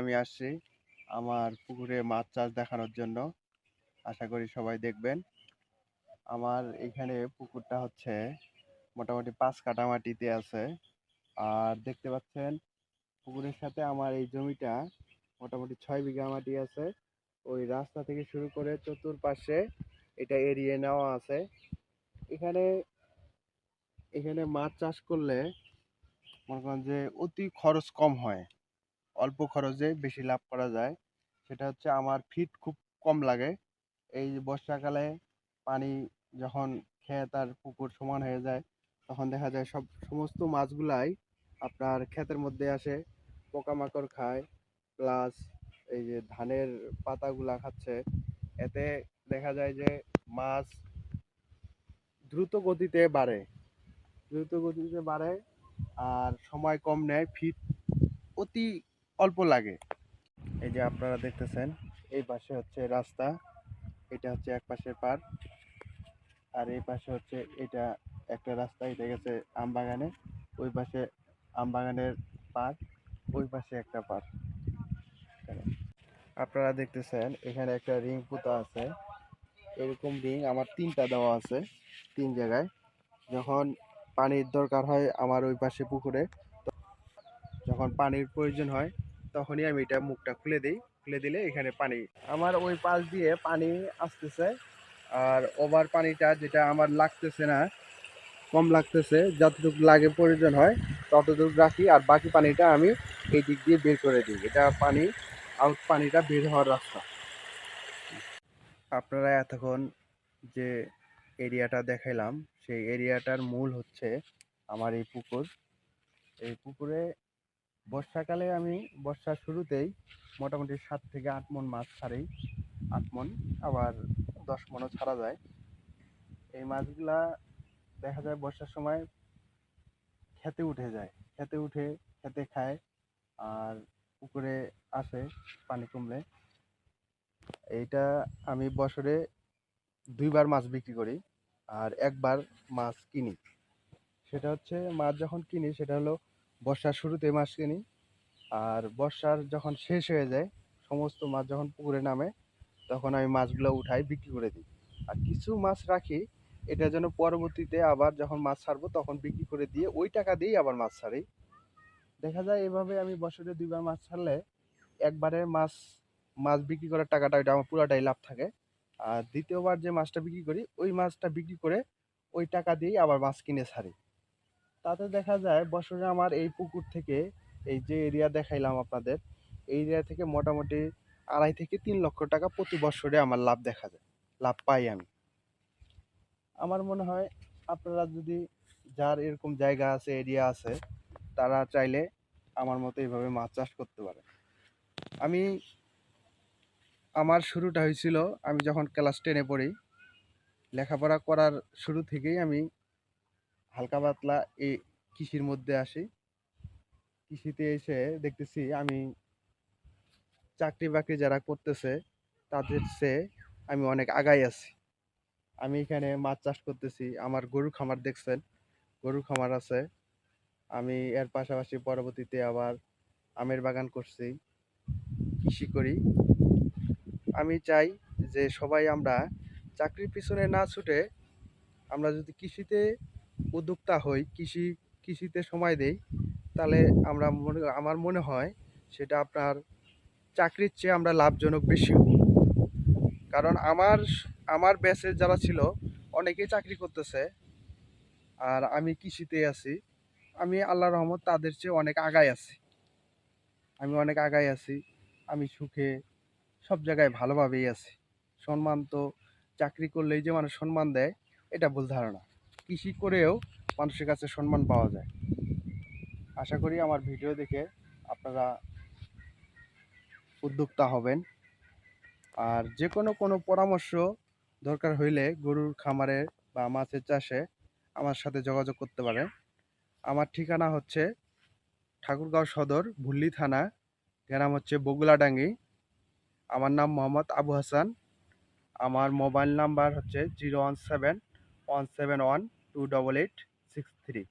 আমি আসছি আমার পুকুরে মাছ চাষ দেখানোর জন্য। আশা করি সবাই দেখবেন। আমার এখানে পুকুরটা হচ্ছে মোটামুটি পাঁচ কাটা মাটিতে আছে। আর দেখতে পাচ্ছেন, পুকুরের সাথে আমার এই জমিটা মোটামুটি ছয় বিঘা মাটি আছে। ওই রাস্তা থেকে শুরু করে চতুর্পাশে এটা এড়িয়ে নেওয়া আছে। এখানে এখানে মাছ চাষ করলে মনে করেন যে অতি খরচ কম হয়। অল্প খরচে বেশি লাভ করা যায়। সেটা হচ্ছে আমার ফিট খুব কম লাগে। এই বর্ষাকালে পানি যখন ক্ষেত আর পুকুর সমান হয়ে যায়, তখন দেখা যায় সব সমস্ত মাছগুলাই আপনার ক্ষেতের মধ্যে আসে, পোকামাকড় খায় প্লাস এই যে ধানের পাতাগুলা খাচ্ছে। এতে দেখা যায় যে মাছ দ্রুত গতিতে বাড়ে। দ্রুত গতিতে বাড়ে আর সময় কম নেয় ফিট অতি অল্প লাগে। এই যে আপনারা দেখতেছেন, এই পাশে হচ্ছে রাস্তা, এটা হচ্ছে এক পাশের পার আর এই পাশে হচ্ছে এটা একটা রাস্তা এটা গেছে আমবাগানে ওই পাশে আমবাগানের পার ওই পাশে একটা পার আপনারা দেখতেছেন, এখানে একটা রিং পোতা আছে। এরকম রিং আমার তিনটা দেওয়া আছে, তিন জায়গায়। যখন পানির দরকার হয় আমার ওই পাশে পুকুরে যখন পানির প্রয়োজন হয়। তখনই আমি এটা মুখটা খুলে দিই খুলে দিলে এখানে পানি আমার ওই পাশ দিয়ে পানি আসতেছে। আর ওভার পানিটা যেটা আমার লাগতেছে না কম লাগতেছে যতটুকু লাগে প্রয়োজন হয় ততটুকু রাখি আর বাকি পানিটা আমি এই দিক দিয়ে বের করে দিই। এটা পানি আউট পানিটা বের হওয়ার রাস্তা। আপনারা এতক্ষণ যে এরিয়াটা দেখাইলাম সেই এরিয়াটার মূল হচ্ছে আমার এই পুকুর। এই পুকুরে বর্ষাকালে আমি বর্ষার শুরুতেই মোটামুটি সাত থেকে আট মন মাছ ছাড়ি। আট মন, আবার দশ মনও ছাড়া যায়। এই মাছগুলা দেখা যায় বর্ষার সময় খেতে উঠে যায়। খেতে উঠে, খেতে খায়, আর পুকুরে আসে পানি কমলে। এইটা আমি বছরে দুইবার মাছ বিক্রি করি, আর একবার মাছ কিনি। সেটা হচ্ছে মাছ যখন কিনি, সেটা হলো বর্ষার শুরুতে মাছ কিনি আর বর্ষার যখন শেষ হয়ে যায়, সমস্ত মাছ যখন পুকুরে নামে, তখন আমি মাছগুলো উঠাই, বিক্রি করে দিই। আর কিছু মাছ রাখি, এটা যেন পরবর্তীতে আবার যখন মাছ ছাড়বো, তখন বিক্রি করে দিয়ে ওই টাকা দিয়েই আবার মাছ ছাড়ি। দেখা যায় এভাবে আমি বছরে দুইবার মাছ ছাড়লে, একবারে মাছ মাছ বিক্রি করার টাকাটা, ওইটা আমার পুরাটাই লাভ থাকে। আর দ্বিতীয়বার যে মাছটা বিক্রি করি, ওই মাছটা বিক্রি করে ওই টাকা দিয়েই আবার মাছ কিনে ছাড়ি। তাতে দেখা যায়, বছরে আমার এই পুকুর থেকে, এই যে এরিয়া দেখাইলাম আপনাদের, এই এরিয়া থেকে মোটামুটি আড়াই থেকে তিন লক্ষ টাকা প্রতি বছরে আমার লাভ দেখা যায়, লাভ পাই আমি। আমার মনে হয় আপনারা যদি, যার এরকম জায়গা আছে এরিয়া আছে, তারা চাইলে আমার মতো এইভাবে মাছ চাষ করতে পারে। আমি, আমার শুরুটা হয়েছিল, আমি যখন ক্লাস টেনে পড়ি, লেখাপড়া করার শুরু থেকেই আমি হালকা পাতলা এই কৃষির মধ্যে আসি। কৃষিতে এসে দেখতেছি আমি চাকরি বাকরি যারা করতেছে, তাদের চেয়ে আমি অনেক আগাই আছি। আমি এখানে মাছ চাষ করতেছি, আমার গরু খামার দেখছেন? গরু খামার আছে। আমি এর পাশাপাশি পরবর্তীতে আবার আমের বাগান করছি, কৃষি করি। আমি চাই যে সবাই আমরা চাকরির পিছনে না ছুটে আমরা যদি কৃষিতে উদ্যোক্তা হই, কৃষি, কৃষিতে সময় দেই, তাহলে আমরা মনে, আমার মনে হয় সেটা আপনার চাকরির চেয়ে আমরা লাভজনক বেশি কারণ আমার আমার ব্যাচের যারা ছিল, অনেকেই চাকরি করতেছে, আর আমি কৃষিতে আছি। আমি আল্লাহ রহমত তাদের চেয়ে অনেক আগায় আছি। আমি অনেক আগায় আছি, আমি সুখে, সব জায়গায় ভালোভাবেই আছি। সম্মান তো চাকরি করলেই যে মানুষ সম্মান দেয়, এটা ভুল ধারণা। কৃষি করেও মানুষের কাছে সম্মান পাওয়া যায়। আশা করি আমার ভিডিও দেখে আপনারা উদ্যোক্তা হবেন। আর যে কোনো কোনো পরামর্শ দরকার হইলে গরুর খামারে বা মাছের চাষে আমার সাথে যোগাযোগ করতে পারেন। আমার ঠিকানা হচ্ছে ঠাকুরগাঁও সদর, ভুল্লি থানা গ্রাম হচ্ছে বগুলাডাঙ্গি। আমার নাম মোহাম্মদ আবু হাসান। আমার মোবাইল নাম্বার হচ্ছে zero one seven one seven one two double eight six three